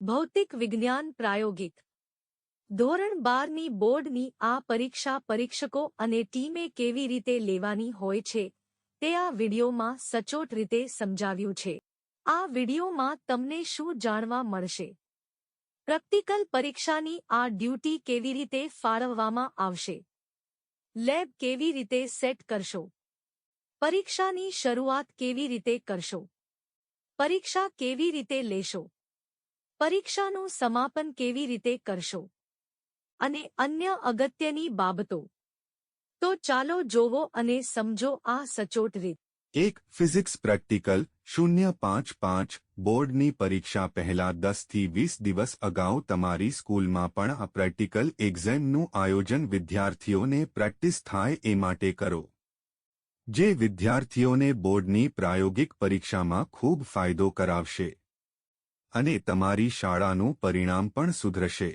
ભૌતિક વિજ્ઞાન પ્રાયોગિક. ધોરણ બારની બોર્ડની આ પરીક્ષા પરીક્ષકો અને ટીમે કેવી રીતે લેવાની હોય છે, તે આ વિડિયોમાં સચોટ રીતે સમજાવ્યું છે. આ વિડિયોમાં તમને શું જાણવા મળશે? પ્રેક્ટિકલ પરીક્ષાની આ ડ્યુટી કેવી રીતે ફાળવવામાં આવશે? લેબ કેવી રીતે સેટ કરશો? પરીક્ષાની શરૂઆત કેવી રીતે કરશો? પરીક્ષા કેવી રીતે લેશો? પરીક્ષાનું સમાપન કેવી રીતે કરશો? અને અન્ય અગત્યની બાબતો? તો ચાલો જોવો અને સમજો આ સચોટ રીત. એક ફિઝિક્સ પ્રેક્ટિકલ શૂન્ય પાંચ પાંચ બોર્ડની પરીક્ષા પહેલા દસથી વીસ દિવસ અગાઉ તમારી સ્કૂલમાં પણ આ પ્રેક્ટિકલ એક્ઝામનું આયોજન વિદ્યાર્થીઓને પ્રેક્ટિસ થાય એ માટે કરો. જે વિદ્યાર્થીઓને બોર્ડની પ્રાયોગિક પરીક્ષામાં ખૂબ ફાયદો કરાવશે. અને તમારી શાળાનું પરિણામ પણ સુધરશે.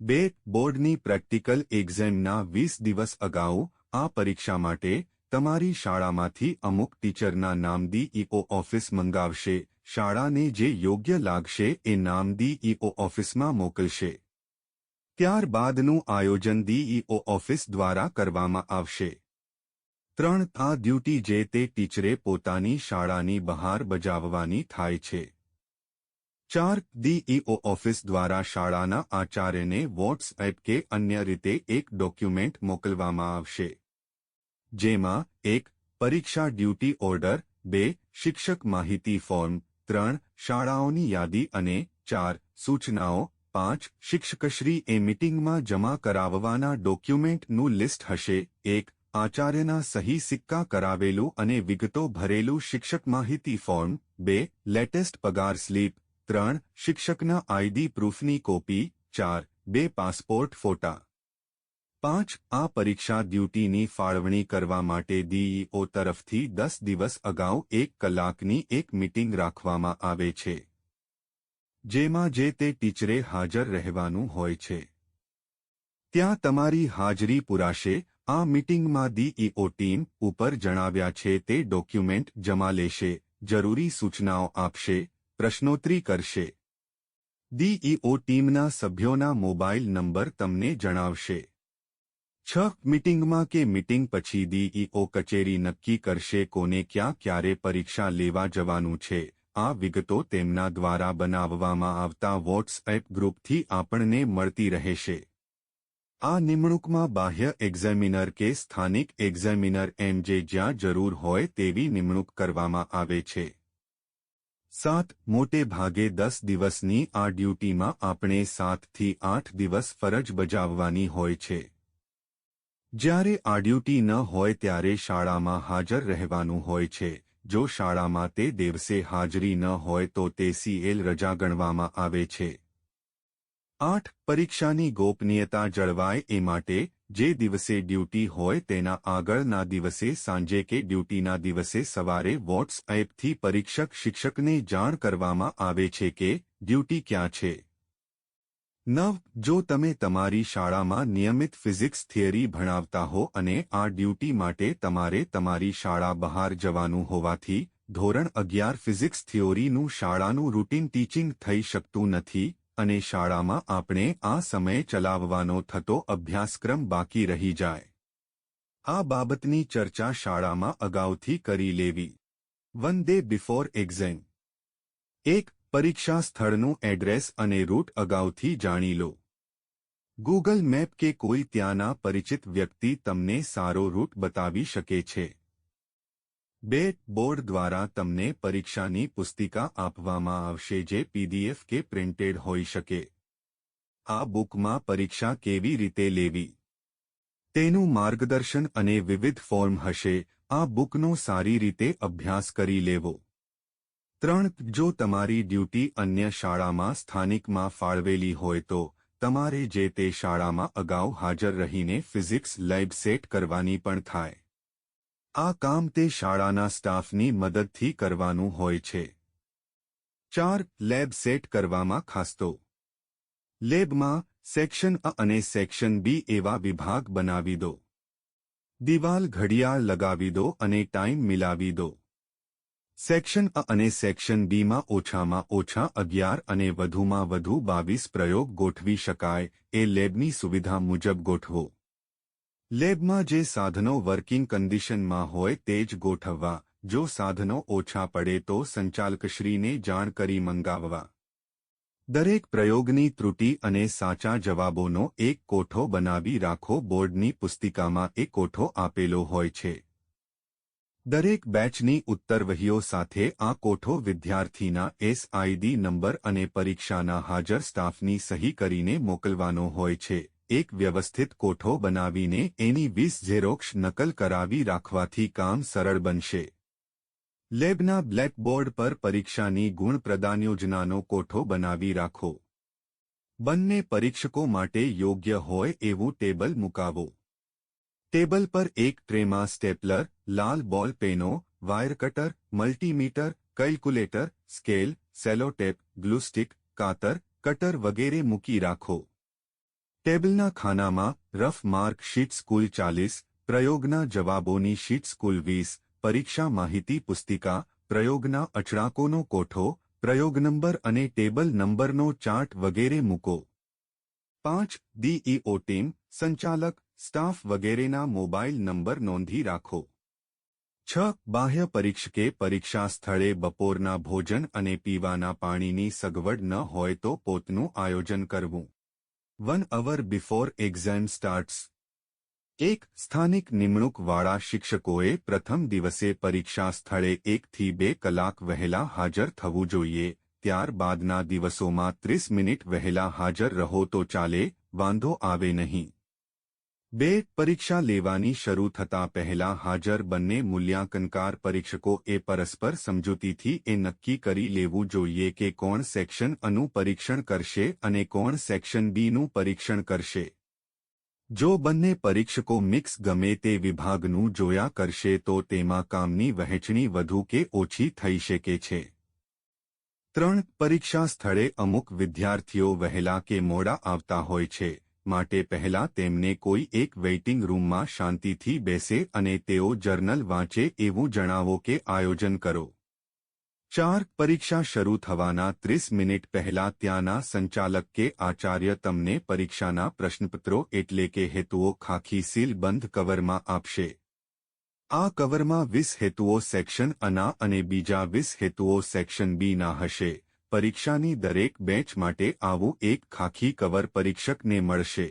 બે બોર્ડની પ્રેક્ટિકલ એક્ઝામના વીસ દિવસ અગાઉ આ પરીક્ષા માટે તમારી શાળામાંથી અમુક ટીચરના નામ ઈઓ ઓફિસ મંગાવશે. શાળાને જે યોગ્ય લાગશે એ નામ ડીઈઓ ઓફિસમાં મોકલશે. ત્યારબાદનું આયોજન ડીઈઓ ઓફિસ દ્વારા કરવામાં આવશે. ત્રણ આ ડ્યુટી જે તે ટીચરે પોતાની શાળાની બહાર બજાવવાની થાય છે. ચાર ડીઈઓ ઓફિસ દ્વારા શાળાના આચાર્યને વોટ્સએપ કે અન્ય રીતે એક ડોક્યુમેન્ટ મોકલવામાં આવશે. જેમાં એક, પરીક્ષા ડ્યુટી ઓર્ડર, બે, શિક્ષક માહિતી ફોર્મ, ત્રણ, શાળાઓની યાદી અને ચાર, સૂચનાઓ, પાંચ, શિક્ષકશ્રી એ મીટિંગમાં જમા કરાવવાના ડોક્યુમેન્ટનું લિસ્ટ હશે. એક, આચાર્યના સહી સિક્કા કરાવેલું અને વિગતો ભરેલું શિક્ષક માહિતી ફોર્મ. બે, લેટેસ્ટ પગાર સ્લીપ. ત્રણ, શિક્ષકના આઈડી પ્રૂફની કોપી, ચાર, બે પાસપોર્ટ ફોટા. પાંચ, આ પરીક્ષા ડ્યુટીની ફાળવણી કરવા માટે ડીઈઓ તરફથી દસ દિવસ અગાઉ એક કલાકની એક મીટિંગ રાખવામાં આવે છે. જેમાં જે તે ટીચરે હાજર રહેવાનું હોય છે. ત્યાં તમારી હાજરી પુરાશે, આ મીટિંગમાં ડીઈઓ ટીમ ઉપર જણાવ્યા છે તે ડોક્યુમેન્ટ જમા લેશે, જરૂરી સૂચનાઓ આપશે પ્રશ્નોત્તરી કરશે. ડીઈઓ ટીમના સભ્યોના મોબાઈલ નંબર તમને જણાવશે. છ મીટિંગમાં કે મીટિંગ પછી ડીઈઓ કચેરી નક્કી કરશે કોને ક્યાં ક્યારે પરીક્ષા લેવા જવાનું છે. આ વિગતો તેમના દ્વારા બનાવવામાં આવતા વોટ્સએપ ગ્રુપથી આપણને મળતી રહેશે. આ નિમણૂકમાં બાહ્ય એક્ઝામિનર કે સ્થાનિક એક્ઝામિનર એમ જે જ્યાં જરૂર હોય તેવી નિમણૂક કરવામાં આવે છે. સાત મોટે ભાગે દસ દિવસની આ ડ્યુટીમાં આપણે સાતથી આઠ દિવસ ફરજ બજાવવાની હોય છે. જ્યારે આ ડ્યુટી ન હોય ત્યારે શાળામાં હાજર રહેવાનું હોય છે. જો શાળામાં તે દિવસે હાજરી ન હોય તો તે સીએલ રજા ગણવામાં આવે છે. આઠ પરીક્ષાની ગોપનીયતા જળવાય એ માટે જે દિવસે ડ્યુટી હોય તેના આગળના દિવસે સાંજે કે ડ્યુટીના દિવસે સવારે વોટ્સએપથી પરીક્ષક શિક્ષકને જાણ કરવામાં આવે છે કે ડ્યુટી ક્યાં છે. નવ, જો તમે તમારી શાળામાં નિયમિત ફિઝિક્સ થિયરી ભણાવતા હો અને આ ડ્યુટી માટે તમારે તમારી શાળા બહાર જવાનું હોવાથી, ધોરણ અગિયાર ફિઝિક્સ થિયોરીનું શાળાનું રૂટીન ટીચિંગ થઈ શકતું નથી અને શાળામાં આપણે આ સમય ચલાવવાનો થતો અભ્યાસક્રમ બાકી રહી જાય. આ બાબતની ચર્ચા શાળામાં અગાઉથી કરી લેવી. One day before exam. એક, પરીક્ષા સ્થળનું એડ્રેસ અને રૂટ અગાઉથી જાણી લો. ગૂગલ મેપ કે કોઈ ત્યાંના પરિચિત વ્યક્તિ તમને સારો રૂટ બતાવી શકે છે. બે બોર્ડ દ્વારા તમને પરીક્ષાની પુસ્તિકા આપવામાં આવશે જે પીડીએફ કે પ્રિન્ટેડ હોઈ શકે. આ બુકમાં પરીક્ષા કેવી રીતે લેવી? તેનું માર્ગદર્શન અને વિવિધ ફોર્મ હશે. આ બુકનો સારી રીતે અભ્યાસ કરી લેવો. ત્રણ, જો તમારી ડ્યુટી અન્ય શાળામાં સ્થાનિકમાં ફાળવેલી હોય તો, તમારે જે તે શાળામાં અગાઉ હાજર રહીને ફિઝિક્સ લેબ સેટ કરવાની પણ થાય. આ કામ તે શાળાના સ્ટાફની મદદથી કરવાનું હોય છે. ચાર, લેબ સેટ કરવામાં ખાસતો. લેબમાં સેક્શન અ અને સેક્શન બી એવા વિભાગ બનાવી દો. દિવાલ ઘડિયાળ લગાવી દો અને ટાઈમ મિલાવી દો. સેક્શન અ અને સેક્શન બીમાં ઓછામાં ઓછા અગિયાર અને વધુમાં વધુ બાવીસ પ્રયોગ ગોઠવી શકાય, એ લેબની સુવિધા મુજબ ગોઠવો. લેબમાં જે સાધનો વર્કિંગ કન્ડિશનમાં હોય તે જ ગોઠવવા. જો સાધનો ઓછા પડે તો સંચાલકશ્રીને જાણ કરી મંગાવવા. દરેક પ્રયોગની ત્રુટિ અને સાચા જવાબોનો એક કોઠો બનાવી રાખો. બોર્ડની પુસ્તિકામાં એ કોઠો આપેલો હોય છે. દરેક બેચની ઉત્તરવહીઓ સાથે આ કોઠો વિદ્યાર્થીના એસઆઈડી નંબર અને પરીક્ષાના હાજર સ્ટાફની સહી કરીને મોકલવાનો હોય છે. એક વ્યવસ્થિત કોઠો બનાવીને એની વીસ ઝેરોક્ષ નકલ કરાવી રાખવાથી કામ સરળ બનશે. લેબના બ્લેકબોર્ડ પર પરીક્ષાની ગુણ પ્રદાન યોજનાનો કોઠો બનાવી રાખો. બંને પરીક્ષકો માટે યોગ્ય હોય એવું ટેબલ મુકાવો. ટેબલ પર એક ટ્રેમાં સ્ટેપલર, લાલ ball પેનો, wire cutter, multimeter, calculator, scale, sellotape, glue stick, કાતર, કટર વગેરે મૂકી રાખો. ટેબલના ખાનામાં રફ માર્ક શીટ્સ કુલ ચાલીસ, પ્રયોગના જવાબોની શીટ્સ કુલ વીસ, પરીક્ષા માહિતી પુસ્તિકા, પ્રયોગના અચળાકોનો કોઠો, પ્રયોગ નંબર અને ટેબલ નંબરનો ચાર્ટ વગેરે મૂકો. પાંચ, ડીઈઓ ટીમ, સંચાલક, સ્ટાફ વગેરેના મોબાઈલ નંબર નોંધી રાખો. છ, બાહ્ય પરીક્ષકે પરીક્ષા સ્થળે બપોરના ભોજન અને પીવાના પાણીની સગવડ ન હોય તો પોતનું આયોજન કરવું. One hour before exam starts એક સ્થાનિક નિમણૂકવાળા શિક્ષકોએ પ્રથમ દિવસે પરીક્ષા સ્થળે એકથી બે કલાક વહેલા હાજર થવું જોઈએ. ત્યારબાદના દિવસોમાં ત્રીસ મિનિટ વહેલા હાજર રહો તો ચાલે, વાંધો આવે નહીં. બે, પરીક્ષા લેવાની શરૂ થતા પહેલા હાજર બંને મૂલ્યાંકનકાર પરીક્ષકો એ પરસ્પર સમજૂતીથી એ નક્કી કરી લેવું જોઈએ કે કોણ સેક્શન અનું પરીક્ષણ કરશે અને કોણ સેક્શન બીનું પરીક્ષણ કરશે. જો બંને પરીક્ષકો મિક્સ ગમે તે વિભાગનું જોયા કરશે તો તેમાં કામની વહેંચણી વધુ કે ઓછી થઈ શકે છે. ત્રણ, પરીક્ષા સ્થળે અમુક વિદ્યાર્થીઓ વહેલા કે મોડા આવતા હોય છે. માટે પહેલા તેમને કોઈ એક વેઇટિંગ રૂમમાં શાંતિથી બેસે અને તેઓ જર્નલ વાંચે એવું જણાવો કે આયોજન કરો. ચાર, પરીક્ષા શરૂ થવાના ત્રીસ મિનિટ પહેલા ત્યાંના સંચાલક કે આચાર્ય તમને પરીક્ષાના પ્રશ્નપત્રો એટલે કે હેતુઓ ખાખી સીલ બંધ કવરમાં આપશે. આ કવરમાં વીસ હેતુઓ સેક્શન અના અને બીજા વીસ હેતુઓ સેક્શન બીના હશે. પરીક્ષાની દરેક બેચ માટે આવું એક ખાખી કવર પરીક્ષકને મળશે.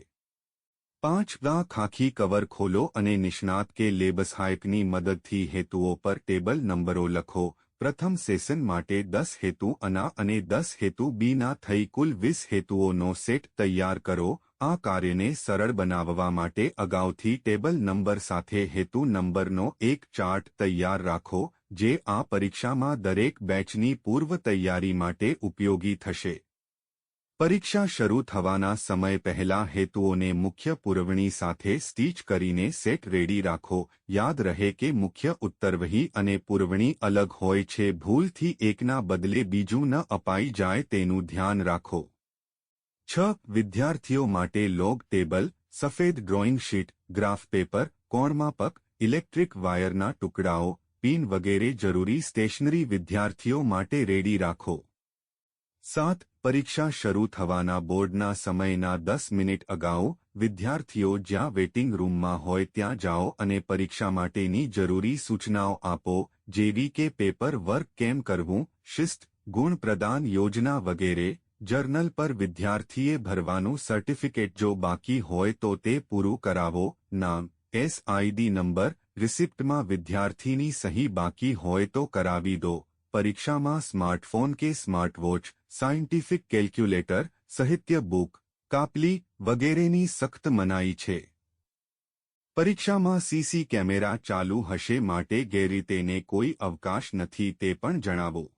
પાંચ ગા ખાખી કવર ખોલો અને નિષ્ણાત કે લેબસહાયકની મદદથી હેતુઓ પર ટેબલ નંબરો લખો. પ્રથમ સેશન માટે દસ હેતુ અના અને દસ હેતુ બીના થઈ કુલ વીસ હેતુઓનો સેટ તૈયાર કરો. આ કાર્યને સરળ બનાવવા માટે અગાઉથી ટેબલ નંબર સાથે હેતુ નંબરનો એક ચાર્ટ તૈયાર રાખો. જે આ પરીક્ષામાં દરેક બેચની પૂર્વ તૈયારી માટે ઉપયોગી થશે. પરીક્ષા શરૂ થવાના સમય પહેલા હેતુઓને મુખ્ય પુરવણી સાથે સ્ટીચ કરીને સેટ રેડી રાખો. યાદ રહે કે મુખ્ય ઉત્તરવહી અને પુરવણી અલગ હોય છે. ભૂલથી એકના બદલે બીજું ન અપાઈ જાય તેનું ધ્યાન રાખો. છ. વિદ્યાર્થીઓ માટે લોગ ટેબલ સફેદ ડ્રોઈંગ શીટ ગ્રાફ પેપર કોણમાપક ઇલેક્ટ્રિક વાયરના ટુકડાઓ પિન વગેરે જરૂરી સ્ટેશનરી વિદ્યાર્થીઓ માટે રેડી રાખો. સાત, પરીક્ષા શરૂ થવાના બોર્ડના સમયના દસ મિનિટ અગાઉ વિદ્યાર્થીઓ જ્યાં વેઇટિંગ રૂમમાં હોય ત્યાં જાઓ અને પરીક્ષા માટેની જરૂરી સૂચનાઓ આપો, જેવી કે પેપર વર્ક કેમ કરવું, શિસ્ત ગુણ પ્રદાન યોજના વગેરે. જર્નલ પર વિદ્યાર્થીએ ભરવાનું સર્ટિફિકેટ જો બાકી હોય તો તે પૂરું કરાવો. નામ એસઆઈડી નંબર રિસિપ્ટમાં વિદ્યાર્થીની સહી બાકી હોય તો કરાવી દો. પરીક્ષામાં સ્માર્ટફોન કે સ્માર્ટવોચ, સાયન્ટિફિક કેલ્ક્યુલેટર, સાહિત્ય બુક, કાપલી વગેરેની સખ્ત મનાઈ છે. પરીક્ષામાં સીસી કેમેરા ચાલુ હશે માટે ગેરરીતેને કોઈ અવકાશ નથી તે પણ જણાવો.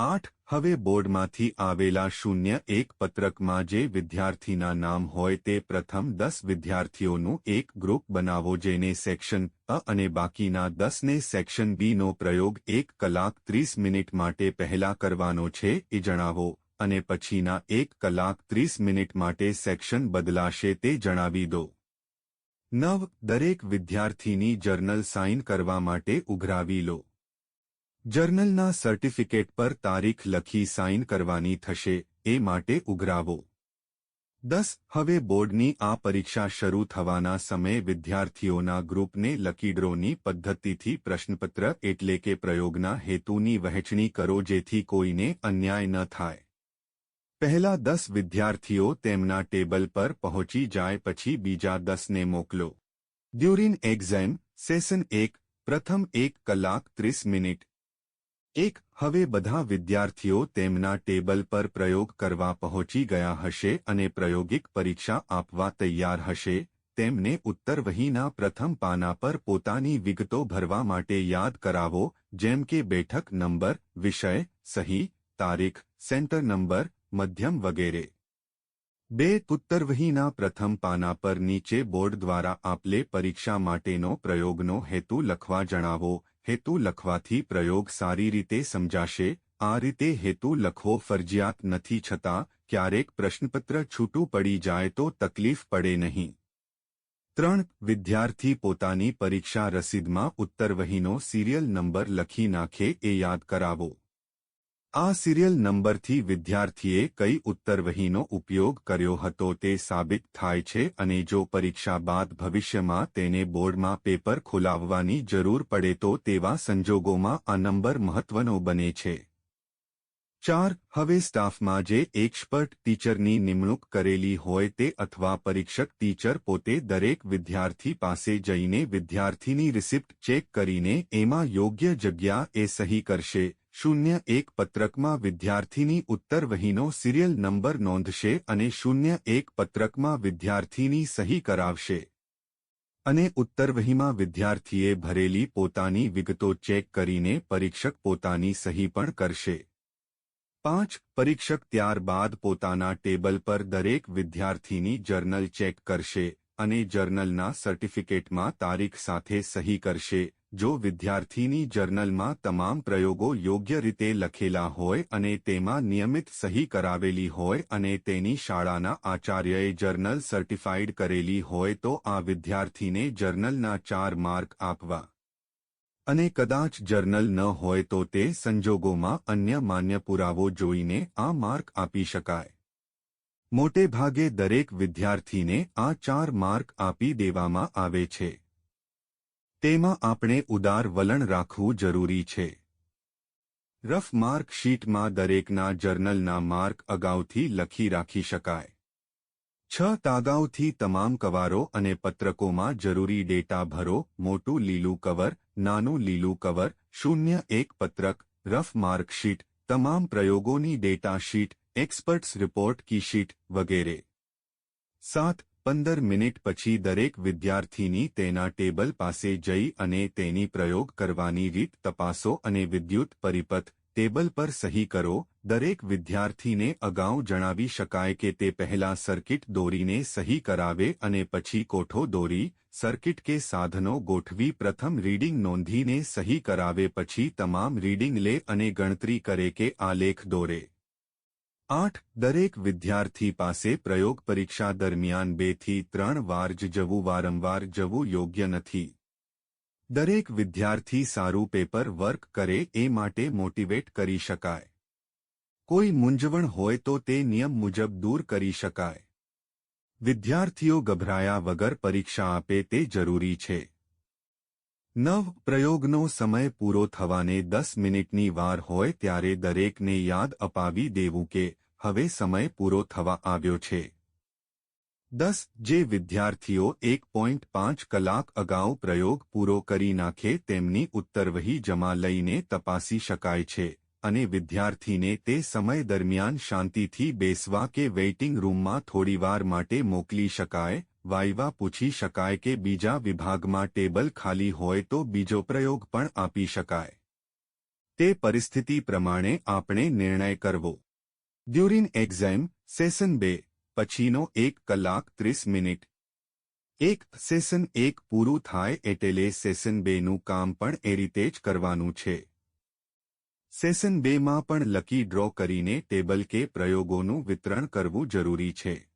આઠ હવે બોર્ડમાંથી આવેલા શૂન્ય એક પત્રકમાં જે વિદ્યાર્થીના નામ હોય તે પ્રથમ દસ વિદ્યાર્થીઓનું એક ગ્રુપ બનાવો જેને સેક્શન અ અને બાકીના દસને સેક્શન બીનો પ્રયોગ એક કલાક ત્રીસ મિનિટ માટે પહેલા કરવાનો છે એ જણાવો અને પછીના એક કલાક ત્રીસ મિનિટ માટે સેક્શન બદલાશે તે જણાવી દો. નવ દરેક વિદ્યાર્થીની જર્નલ સાઇન કરવા માટે ઉઘરાવી લો. જર્નલના સર્ટિફિકેટ પર તારીખ લખી સાઇન કરવાની થશે, એ માટે ઉઘરાવો. દસ, હવે બોર્ડની આ પરીક્ષા શરૂ થવાના સમયે વિદ્યાર્થીઓના ગ્રુપને લકીડ્રોની પદ્ધતિથી પ્રશ્નપત્ર એટલે કે પ્રયોગના હેતુની વહેંચણી કરો જેથી કોઈને અન્યાય ન થાય. પહેલા દસ વિદ્યાર્થીઓ તેમના ટેબલ પર પહોંચી જાય પછી બીજા દસને મોકલો. ડ્યુરિન એક્ઝામ, સેશન એક, પ્રથમ એક કલાક ત્રીસ મિનિટ. એક, હવે બધા વિદ્યાર્થીઓ તેમના ટેબલ પર પ્રયોગ કરવા પહોંચી ગયા હશે અને પ્રાયોગિક પરીક્ષા આપવા તૈયાર હશે, તેમને ઉત્તરવહીના પ્રથમ પાના પર પોતાની વિગતો ભરવા માટે યાદ કરાવો, જેમ કે બેઠક નંબર, વિષય, સહી, તારીખ, સેન્ટર નંબર, મધ્યમ વગેરે. બે ઉત્તરવહીના પ્રથમ પાના પર નીચે બોર્ડ દ્વારા આપલે પરીક્ષા માટેનો પ્રયોગનો હેતુ લખવા જણાવો હેતુ લખવાથી પ્રયોગ સારી રીતે સમજાશે, આ રીતે હેતુ લખવો ફરજિયાત નથી છતાં, ક્યારેક પ્રશ્નપત્ર છૂટું પડી જાય તો તકલીફ પડે નહીં. ત્રણ, વિદ્યાર્થી પોતાની પરીક્ષા રસીદમાં ઉત્તરવહીનો સિરિયલ નંબર લખી નાખે એ યાદ કરાવો. આ સિરિયલ નંબરથી વિદ્યાર્થીએ કઈ ઉત્તરવહીનો ઉપયોગ કર્યો હતો તે સાબિત થાય છે અને જો પરીક્ષા બાદ ભવિષ્યમાં તેને બોર્ડમાં પેપર ખોલાવવાની જરૂર પડે તો તેવા સંજોગોમાં આ નંબર મહત્વનો બને છે. ચાર, હવે સ્ટાફમાં જે એક્સપર્ટ ટીચરની નિમણૂક કરેલી હોય તે અથવા પરીક્ષક ટીચર પોતે દરેક વિદ્યાર્થી પાસે જઈને વિદ્યાર્થીની રિસિપ્ટ ચેક કરીને એમાં યોગ્ય જગ્યા એ સહી કરશે. શૂન્ય એક પત્રકમાં વિદ્યાર્થીની ઉત્તરવહીનો સિરિયલ નંબર નોંધશે અને શૂન્ય એક પત્રકમાં વિદ્યાર્થીની સહી કરાવશે. અને ઉત્તરવહીમાં વિદ્યાર્થીએ ભરેલી પોતાની વિગતો ચેક કરીને પરીક્ષક પોતાની સહી પણ કરશે. પાંચ, પરીક્ષક ત્યારબાદ પોતાના ટેબલ પર દરેક વિદ્યાર્થીની જર્નલ ચેક કરશે. અને જર્નલના સર્ટિફિકેટમાં તારીખ સાથે સહી કરશે. જો વિદ્યાર્થીની જર્નલમાં તમામ પ્રયોગો યોગ્ય રીતે લખેલા હોય અને તેમાં નિયમિત સહી કરાવેલી હોય અને તેની શાળાના આચાર્યએ જર્નલ સર્ટિફાઇડ કરેલી હોય તો આ વિદ્યાર્થીને જર્નલના ચાર માર્ક આપવા. અને કદાચ જર્નલ ન હોય તો તે સંજોગોમાં અન્ય માન્ય પુરાવો જોઈને આ માર્ક આપી શકાય. મોટે ભાગે દરેક વિદ્યાર્થીને આ ચાર માર્ક આપી દેવામાં આવે છે. તેમાં આપણે ઉદાર વલણ રાખવું જરૂરી છે. રફ માર્ક શીટમાં દરેકના જર્નલના માર્ક અગાઉથી લખી રાખી શકાય. છ તાગાઉથી તમામ કવારો અને પત્રકોમાં જરૂરી ડેટા ભરો, મોટું લીલું કવર, નાનું લીલું કવર, શૂન્ય એક પત્રક, રફ માર્કશીટ તમામ પ્રયોગોની data sheet experts report key sheet વગેરે સાત પંદર મિનિટ પછી દરેક વિદ્યાર્થીની તેના ટેબલ પાસે જઈ અને તેની પ્રયોગ કરવાની રીત તપાસો અને વિદ્યુત પરિપથ ટેબલ પર સહી કરો દરેક વિદ્યાર્થીને અગાઉ જણાવી શકાય કે તે પહેલા સર્કિટ દોરીને સહી કરાવે અને પછી કોઠો દોરી સર્કિટ કે સાધનો ગોઠવી પ્રથમ રીડિંગ નોંધીને સહી કરાવે પછી તમામ રીડિંગ લે અને ગણતરી કરે કે આ લેખ દોરે આઠ, દરેક વિદ્યાર્થી પાસે પ્રયોગ પરીક્ષા દરમિયાન બેથી ત્રણ વાર જ જવું વારંવાર જવું યોગ્ય નથી. દરેક વિદ્યાર્થી સારું પેપર વર્ક કરે એ માટે મોટિવેટ કરી શકાય. કોઈ મૂંઝવણ હોય તો તે નિયમ મુજબ દૂર કરી શકાય. વિદ્યાર્થીઓ ગભરાયા વગર પરીક્ષા આપે તે જરૂરી છે. નવ પ્રયોગનો સમય પૂરો થવાને દસ મિનિટની વાર હોય ત્યારે દરેકને યાદ અપાવી દેવું કે હવે સમય પૂરો થવા આવ્યો છે. દસ, જે વિદ્યાર્થીઓ એક પોઈન્ટ પાંચ કલાક અગાઉ પ્રયોગ પૂરો કરી નાખે તેમની ઉત્તરવહી જમા લઈને તપાસી શકાય છે અને વિદ્યાર્થીને તે સમય દરમિયાન શાંતિથી બેસવા કે વેઇટિંગ રૂમમાં થોડીવાર માટે મોકલી શકાય વાયવા પૂછી શકાય કે બીજા વિભાગમાં ટેબલ ખાલી હોય તો બીજો પ્રયોગ પણ આપી શકાય. તે પરિસ્થિતિ પ્રમાણે આપણે નિર્ણય કરવો. ડ્યુરિન એક્ઝામ સેશન બે, પછીનો એક કલાક ત્રીસ મિનિટ. એક સેશન એક પૂરું થાય એટલે સેશન બેનું કામ પણ એ રીતે જ કરવાનું છે. સેશન બેમાં પણ લકી ડ્રો કરીને ટેબલ કે પ્રયોગોનું વિતરણ કરવું જરૂરી છે.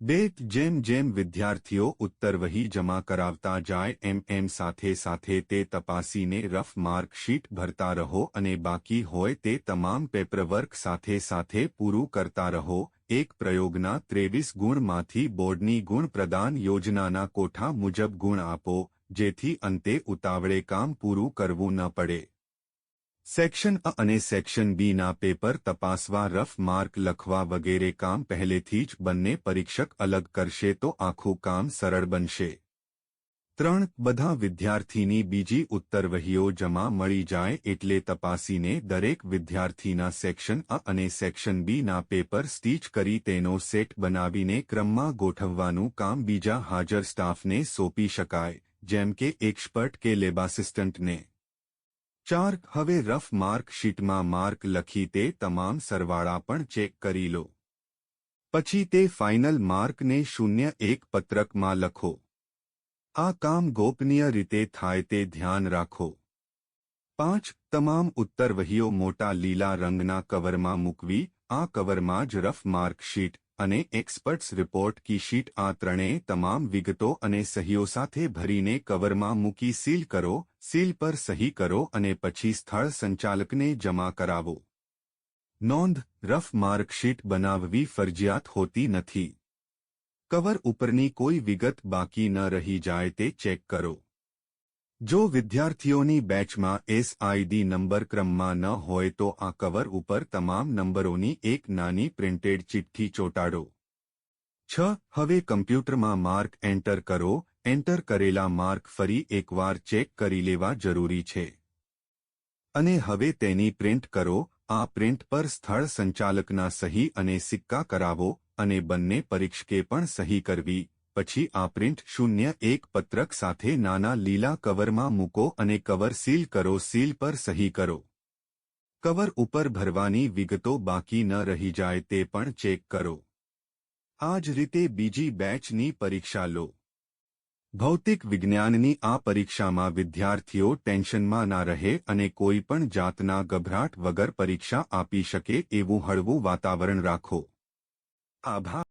બે જેમ જેમ વિદ્યાર્થીઓ ઉત્તર વહી જમા કરાવતા જાય, એમ એમ સાથે સાથે તે તપાસીને રફ માર્કશીટ ભરતા રહો અને બાકી હોય તે તમામ પેપરવર્ક સાથે સાથે પૂરું કરતા રહો. એક પ્રયોગના ત્રેવીસ ગુણમાંથી બોર્ડની ગુણ પ્રદાન યોજનાના કોઠા મુજબ ગુણ આપો, જેથી અંતે ઉતાવળે કામ પૂરું કરવું ન પડે. સેક્શન અ અને સેક્શન બીના પેપર તપાસવા રફ માર્ક લખવા વગેરે કામ પહેલેથી જ બંને પરીક્ષક અલગ કરશે તો આખું કામ સરળ બનશે. ત્રણ, બધા વિદ્યાર્થીની બીજી ઉત્તરવહીઓ જમા મળી જાય એટલે તપાસીને દરેક વિદ્યાર્થીના સેક્શન અ અને સેક્શન બીના પેપર સ્ટીચ કરી તેનો સેટ બનાવીને ક્રમમાં ગોઠવવાનું કામ બીજા હાજર સ્ટાફને સોંપી શકાય, જેમ કે એક્સપર્ટ કે લેબાસિસ્ટન્ટને ચાર હવે રફ માર્ક શીટમાં માર્ક લખી તે તમામ સરવાળા પણ ચેક કરી લો. પછી તે ફાઇનલ માર્કને શૂન્ય એક પત્રકમાં લખો. આ કામ ગોપનીય રીતે થાય તે ધ્યાન રાખો. પાંચ, તમામ ઉત્તરવહીઓ મોટા લીલા રંગના કવરમાં મૂકવી, આ કવરમાં જ રફ માર્કશીટ અને એક્સપર્ટ્સ રિપોર્ટ કી શીટ આ ત્રણેય તમામ વિગતો અને સહીઓ સાથે ભરીને કવરમાં મૂકી સીલ કરો, સીલ પર સહી કરો અને પછી સ્થળ સંચાલકને જમા કરાવો. નોંધ, રફ માર્કશીટ બનાવવી ફરજિયાત હોતી નથી. કવર ઉપરની કોઈ વિગત બાકી ન રહી જાય તે ચેક કરો. જો વિદ્યાર્થીઓની બેચમાં એસઆઈડી નંબર ક્રમમાં ન હોય તો આ કવર ઉપર તમામ નંબરોની એક નાની પ્રિન્ટેડ ચિઠ્ઠી ચોંટાડો. છ, હવે કમ્પ્યુટરમાં માર્ક એન્ટર કરો. એન્ટર કરેલા માર્ક ફરી એકવાર ચેક કરી લેવા જરૂરી છે. અને હવે તેની પ્રિન્ટ કરો. આ પ્રિન્ટ પર સ્થળ સંચાલકના સહી અને સિક્કા કરાવો અને બંને પરીક્ષકે પણ સહી કરવી. પછી આ પ્રિન્ટ શૂન્ય એક પત્રક સાથે નાના લીલા કવરમાં મૂકો અને કવર સીલ કરો, સીલ પર સહી કરો. કવર ઉપર ભરવાની વિગતો બાકી ન રહી જાય તે પણ ચેક કરો. આ જ રીતે બીજી બેચની પરીક્ષા લો. ભૌતિક વિજ્ઞાનની આ પરીક્ષામાં વિદ્યાર્થીઓ ટેન્શનમાં ના રહે અને કોઈ પણ જાતના ગભરાટ વગર પરીક્ષા આપી શકે એવું હળવું વાતાવરણ રાખો. આભાર.